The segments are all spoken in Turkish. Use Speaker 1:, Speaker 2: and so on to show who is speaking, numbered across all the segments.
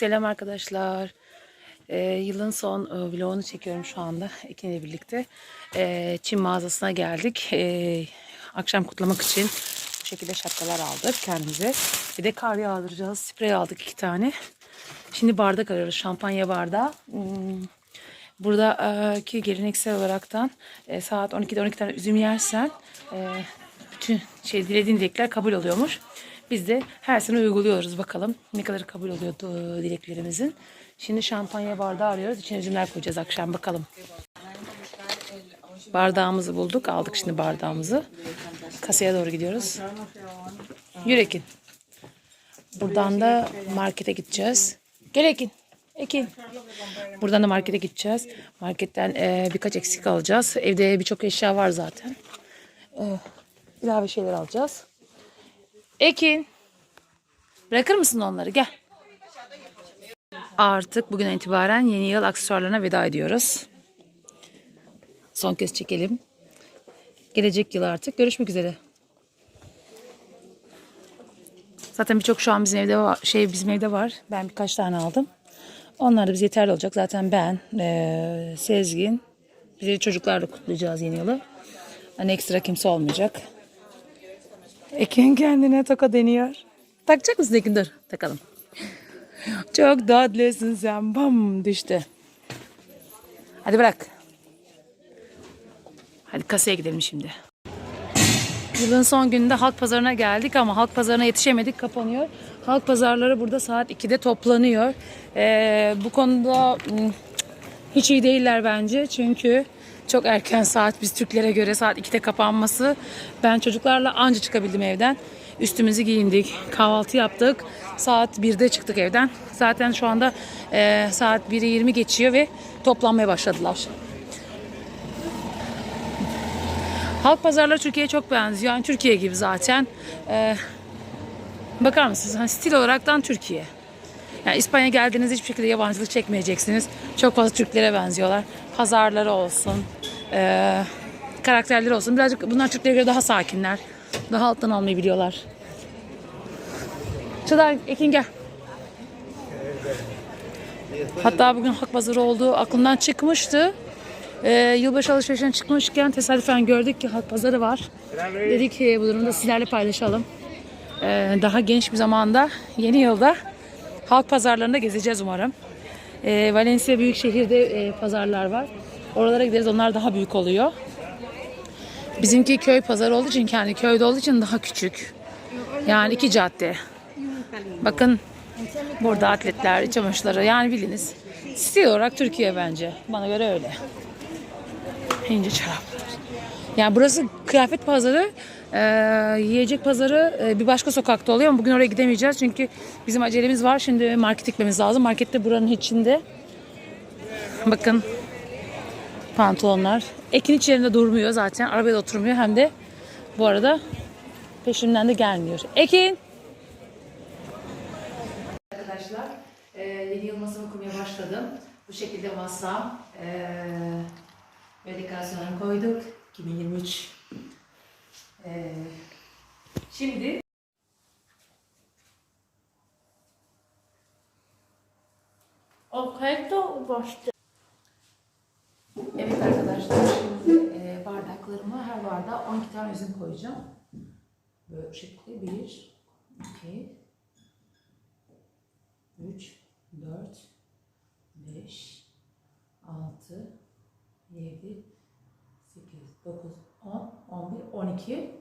Speaker 1: Selam arkadaşlar. Ee, yılın son e, vlogunu çekiyorum şu anda Ekin'le birlikte. Ee, Çin mağazasına geldik. Ee, akşam kutlamak için bu şekilde şapkalar aldık kendimize. Bir de kar yağdıracağız. Sprey aldık iki tane. Şimdi bardak arıyoruz. Şampanya bardağı. Hmm, Buradaki geleneksel olaraktan e, saat 12'de 12 tane üzüm yersen e, bütün şey dilediğin dilekler kabul oluyormuş. Biz de her sene uyguluyoruz bakalım ne kadar kabul oluyordu dileklerimizin. Şimdi şampanya bardağı arıyoruz. İçine üzümler koyacağız akşam bakalım. Bardağımızı bulduk. Aldık şimdi bardağımızı. Kasaya doğru gidiyoruz. Yürü Ekin. Buradan da markete gideceğiz. Gel Ekin. Ekin. Buradan da markete gideceğiz. Marketten e, birkaç eksik alacağız. Evde birçok eşya var zaten. E, ilave şeyler alacağız. Ekin. Bırakır mısın onları? Gel. Artık bugün itibaren yeni yıl aksesuarlarına veda ediyoruz. Son kez çekelim. Gelecek yıl artık. Görüşmek üzere. Zaten birçok şu an bizim evde var, şey bizim evde var. Ben birkaç tane aldım. Onlar da bize yeterli olacak. Zaten ben, eee, Sezgin, bizi çocuklarla kutlayacağız yeni yılı. Hani ekstra kimse olmayacak. Ekin kendine toka deniyor. Takacak mısın Ekin? Dur takalım. Çok tatlısın sen. Bam düştü. Hadi bırak. Hadi kasaya gidelim şimdi. Yılın son gününde halk pazarına geldik ama halk pazarına yetişemedik kapanıyor. Halk pazarları burada saat 2'de toplanıyor. Ee, bu konuda hmm, hiç iyi değiller bence çünkü çok erken saat biz Türklere göre saat 2'de kapanması. Ben çocuklarla anca çıkabildim evden. Üstümüzü giyindik, kahvaltı yaptık. Saat 1'de çıktık evden. Zaten şu anda e, saat 1'i 20 geçiyor ve toplanmaya başladılar. Halk pazarları Türkiye'ye çok benziyor. Yani Türkiye gibi zaten. Ee, bakar mısınız? Hani stil olaraktan Türkiye. Yani İspanya geldiğinizde hiçbir şekilde yabancılık çekmeyeceksiniz. Çok fazla Türklere benziyorlar. Pazarları olsun, ee, karakterleri olsun. Birazcık bunlar Türklere göre daha sakinler. Daha alttan almayı biliyorlar. Çınar Ekin gel. Hatta bugün halk pazarı olduğu aklımdan çıkmıştı. Ee, yılbaşı alışverişine çıkmışken tesadüfen gördük ki halk pazarı var. Dedik ki bu durumda sizlerle paylaşalım. Ee, daha genç bir zamanda yeni yılda halk pazarlarında gezeceğiz umarım. Ee, Valencia büyük şehirde e, pazarlar var. Oralara gideriz onlar daha büyük oluyor. Bizimki köy pazarı olduğu için kendi köyde olduğu için daha küçük. Yani iki cadde. Bakın burada atletler, iç çamaşırları yani biliniz. Stil olarak Türkiye bence. Bana göre öyle. İnce çoraplar. Yani burası kıyafet pazarı, e, yiyecek pazarı e, bir başka sokakta oluyor ama bugün oraya gidemeyeceğiz çünkü bizim acelemiz var. Şimdi market gitmemiz lazım. Markette buranın içinde. Bakın pantolonlar. Ekin hiç yerinde durmuyor zaten. Arabaya da oturmuyor hem de bu arada peşimden de gelmiyor. Ekin! Arkadaşlar e, yeni yıl masamı kurmaya başladım. Bu şekilde masam. E, ve dekorasyonları koyduk. 2023. E, şimdi
Speaker 2: Okej, to
Speaker 1: bardağa 12 tane üzüm koyacağım. Böyle bu şekilde 1, 2, 3, 4, 5, 6, 7, 8, 9, 10, 11, 12.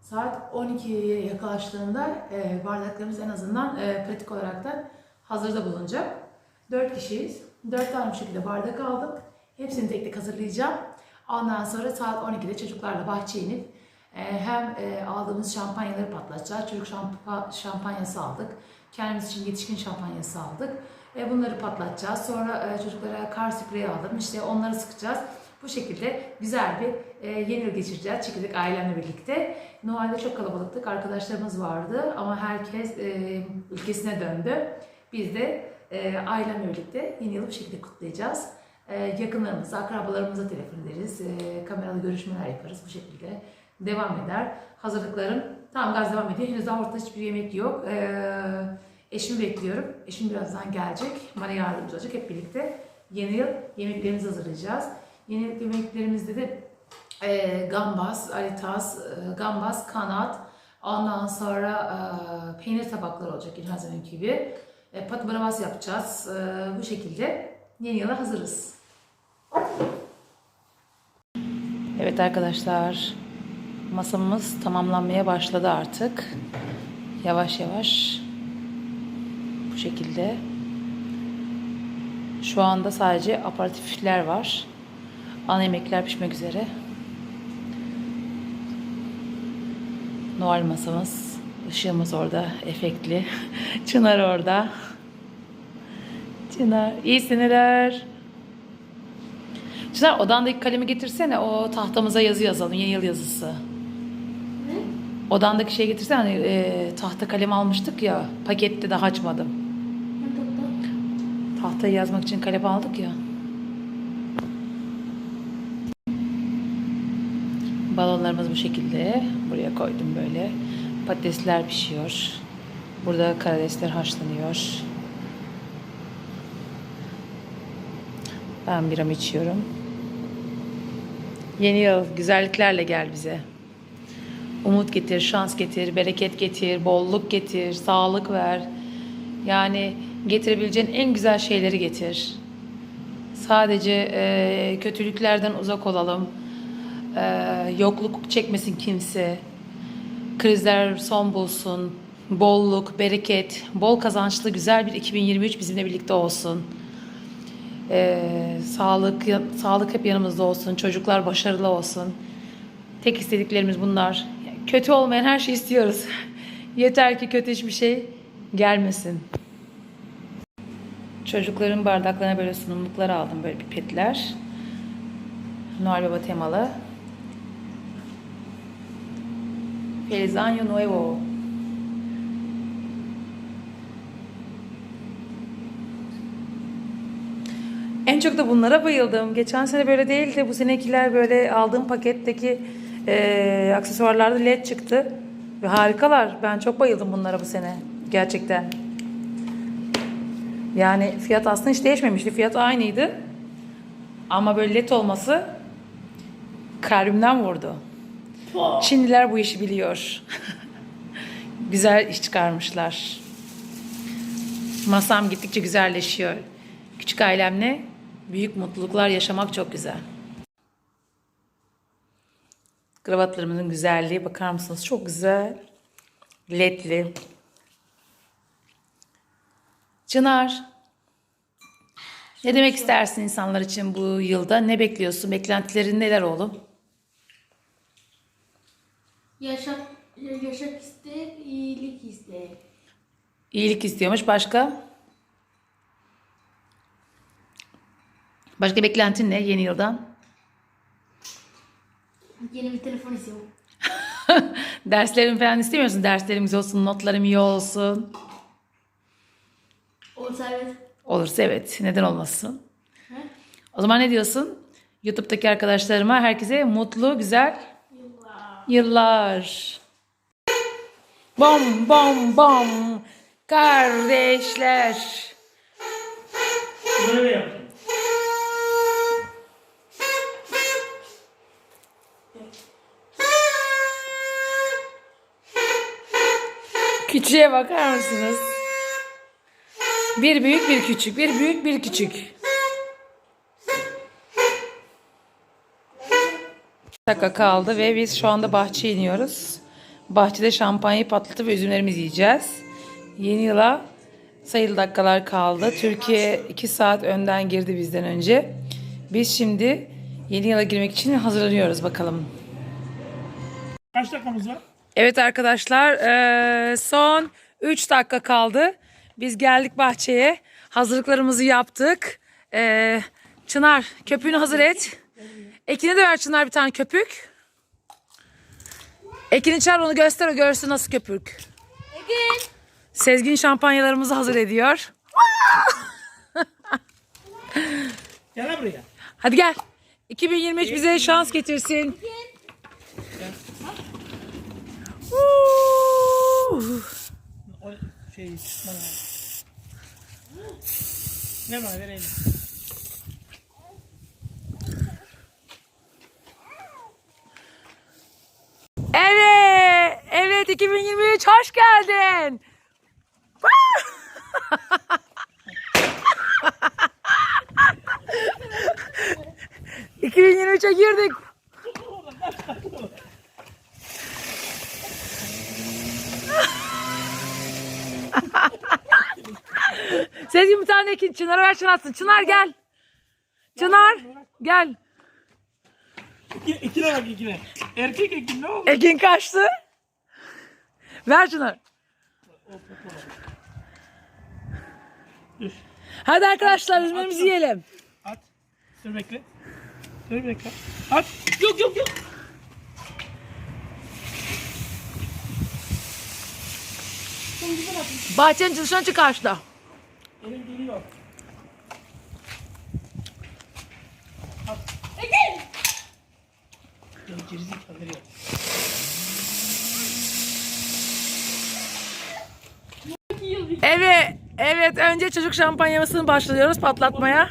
Speaker 1: Saat 12'ye yaklaştığında e, bardaklarımız en azından e, pratik olarak da hazırda bulunacak. 4 kişiyiz. 4 tane bu şekilde bardak aldık. Hepsini tek tek hazırlayacağım. Ondan sonra saat 12'de çocuklarla bahçeye inip e, hem e, aldığımız şampanyaları patlatacağız. Çocuk şampa, şampanyası aldık. Kendimiz için yetişkin şampanyası aldık. E, bunları patlatacağız. Sonra çocuklara kar spreyi aldım. İşte onları sıkacağız. Bu şekilde güzel bir yeni yıl geçireceğiz. Çekirdek ailemle birlikte. Noel'de çok kalabalıktık. Arkadaşlarımız vardı ama herkes ülkesine döndü. Biz de ailemle birlikte yeni yılı bu şekilde kutlayacağız. E, yakınlarımıza, akrabalarımıza telefon ederiz. E, kameralı görüşmeler yaparız. Bu şekilde devam eder. Hazırlıklarım tam gaz devam ediyor. Henüz daha ortada hiçbir yemek yok. E, Eşimi bekliyorum. Eşim birazdan gelecek. Bana yardımcı olacak. Hep birlikte yeni yıl yemeklerimizi hazırlayacağız. Yeni yıl yemeklerimizde de e, gambas, aritas, e, gambas, kanat, ondan sonra e, peynir tabakları olacak zamanki gibi. E, bravas yapacağız. E, bu şekilde yeni yıla hazırız. Evet arkadaşlar, masamız tamamlanmaya başladı artık. Yavaş yavaş bu şekilde. Şu anda sadece aparatifler var. Ana yemekler pişmek üzere. Noel masamız, ışığımız orada, efektli. Çınar orada. Çınar, iyi seneler. Çınar odandaki kalemi getirsene, o tahtamıza yazı yazalım, yeni yıl yazısı. Odandaki şey getirsene, hani e, tahta kalem almıştık ya, pakette daha açmadım. Tahtayı yazmak için kalem aldık ya. Balonlarımız bu şekilde. Buraya koydum böyle. Patatesler pişiyor. Burada karidesler haşlanıyor. Ben biram içiyorum. Yeni yıl güzelliklerle gel bize. Umut getir, şans getir, bereket getir, bolluk getir, sağlık ver. Yani getirebileceğin en güzel şeyleri getir. Sadece e, kötülüklerden uzak olalım. E, yokluk çekmesin kimse. Krizler son bulsun. Bolluk, bereket, bol kazançlı güzel bir 2023 bizimle birlikte olsun. E, sağlık, sağlık hep yanımızda olsun. Çocuklar başarılı olsun. Tek istediklerimiz bunlar. Kötü olmayan her şeyi istiyoruz. Yeter ki kötü hiçbir şey gelmesin. Çocukların bardaklarına böyle sunumluklar aldım. Böyle pipetler. Noel Baba temalı. Feliz Año Nuevo. En çok da bunlara bayıldım. Geçen sene böyle değildi. Bu senekiler böyle aldığım paketteki e, aksesuarlarda led çıktı. Ve harikalar. Ben çok bayıldım bunlara bu sene. Gerçekten. Yani fiyat aslında hiç değişmemişti. Fiyat aynıydı. Ama böyle led olması kalbimden vurdu. Çinliler bu işi biliyor. Güzel iş çıkarmışlar. Masam gittikçe güzelleşiyor. Küçük ailemle büyük mutluluklar yaşamak çok güzel. Kravatlarımızın güzelliği bakar mısınız? Çok güzel. Ledli. Çınar. Ne demek istersin insanlar için bu yılda? Ne bekliyorsun? Beklentilerin neler oğlum?
Speaker 2: Yaşak, yaşak ister, iyilik ister.
Speaker 1: İyilik istiyormuş. Başka? Başka beklentin ne yeni yıldan?
Speaker 2: Yeni bir telefon istiyorum.
Speaker 1: Derslerim falan istemiyorsun. Derslerim güzel olsun, notlarım iyi olsun.
Speaker 2: Olsa evet.
Speaker 1: Olursa evet. Neden olmasın?
Speaker 2: He?
Speaker 1: O zaman ne diyorsun? YouTube'daki arkadaşlarıma herkese mutlu, güzel
Speaker 2: Yıllar.
Speaker 1: yıllar. Bom bom bom. Kardeşler.
Speaker 3: Böyle yaptım.
Speaker 1: Küçüğe bakar mısınız? Bir büyük bir küçük, bir büyük bir küçük. dakika kaldı ve biz şu anda bahçeye iniyoruz. Bahçede şampanyayı patlatıp ve üzümlerimizi yiyeceğiz. Yeni yıla sayılı dakikalar kaldı. Türkiye 2 saat önden girdi bizden önce. Biz şimdi yeni yıla girmek için hazırlanıyoruz bakalım.
Speaker 3: Kaç dakikamız var?
Speaker 1: Evet arkadaşlar eee, son 3 dakika kaldı. Biz geldik bahçeye. Hazırlıklarımızı yaptık. Eee, Çınar köpüğünü hazır et. Ekin'e de ver Çınar bir tane köpük. Ekin'i çağır onu göster o görsün nasıl köpük.
Speaker 2: Ekin.
Speaker 1: Sezgin şampanyalarımızı hazır ediyor.
Speaker 3: Gel buraya.
Speaker 1: Hadi gel. 2023 bize şans getirsin.
Speaker 3: O Şey, bana. Ne bana vereyim.
Speaker 1: Evet, evet 2023 hoş geldin. 2023'e girdik. Sezgin bir tane ekin. Çınar'a ver çınarsın. Çınar gel. Çınar gel.
Speaker 3: İki, ikine bak ikine. Erkek ekin ne oldu?
Speaker 1: Ekin kaçtı. Ver Çınar.
Speaker 3: Dur.
Speaker 1: Hadi arkadaşlar üzümlerimizi yiyelim.
Speaker 3: At. Dur bekle. Dur bekle. At. Yok yok yok.
Speaker 1: Bahçenin dışına çık karşıda.
Speaker 3: Elim geliyor. Ya gerizekalı nereye?
Speaker 1: Evet, evet önce çocuk şampanyamasını başlıyoruz patlatmaya.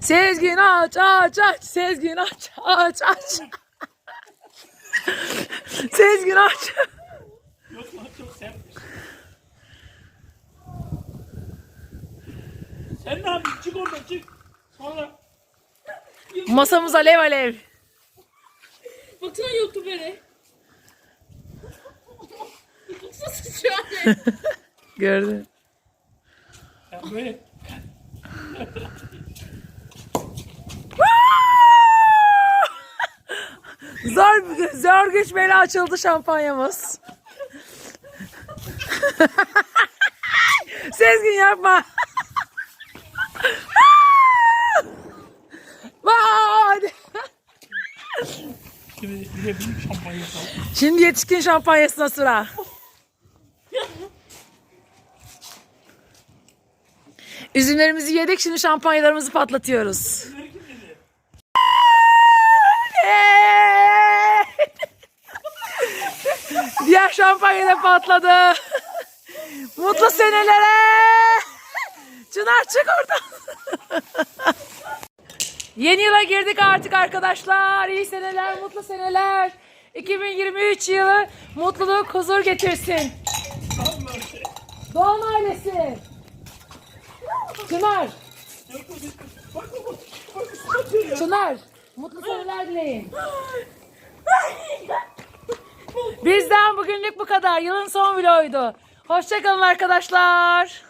Speaker 1: Sezgin aç aç aç. Sezgin aç aç aç. Sezgin aç.
Speaker 3: Yok lan çok sert. Sen ne yapıyorsun? Çık oradan çık. Sonra.
Speaker 1: Masamız alev alev.
Speaker 2: Baksana YouTuber'e. Baksana sıçıyor anne.
Speaker 1: Gördün.
Speaker 3: Ya böyle.
Speaker 1: Zor, zor güçmeyle açıldı şampanyamız. Sezgin yapma.
Speaker 3: De büyük şampanya.
Speaker 1: Şimdi yetişkin şampanyasına sıra. Üzümlerimizi yedik şimdi şampanyalarımızı patlatıyoruz. Diğer şampanya da patladı. Mutlu senelere. Çınar çık oradan. Yeni yıla girdik artık arkadaşlar. İyi seneler, mutlu seneler. 2023 yılı mutluluk, huzur getirsin. Doğan ailesi. Çınar. Çınar. Mutlu seneler dileyin. Bizden bugünlük bu kadar. Yılın son vloguydu. Hoşçakalın arkadaşlar.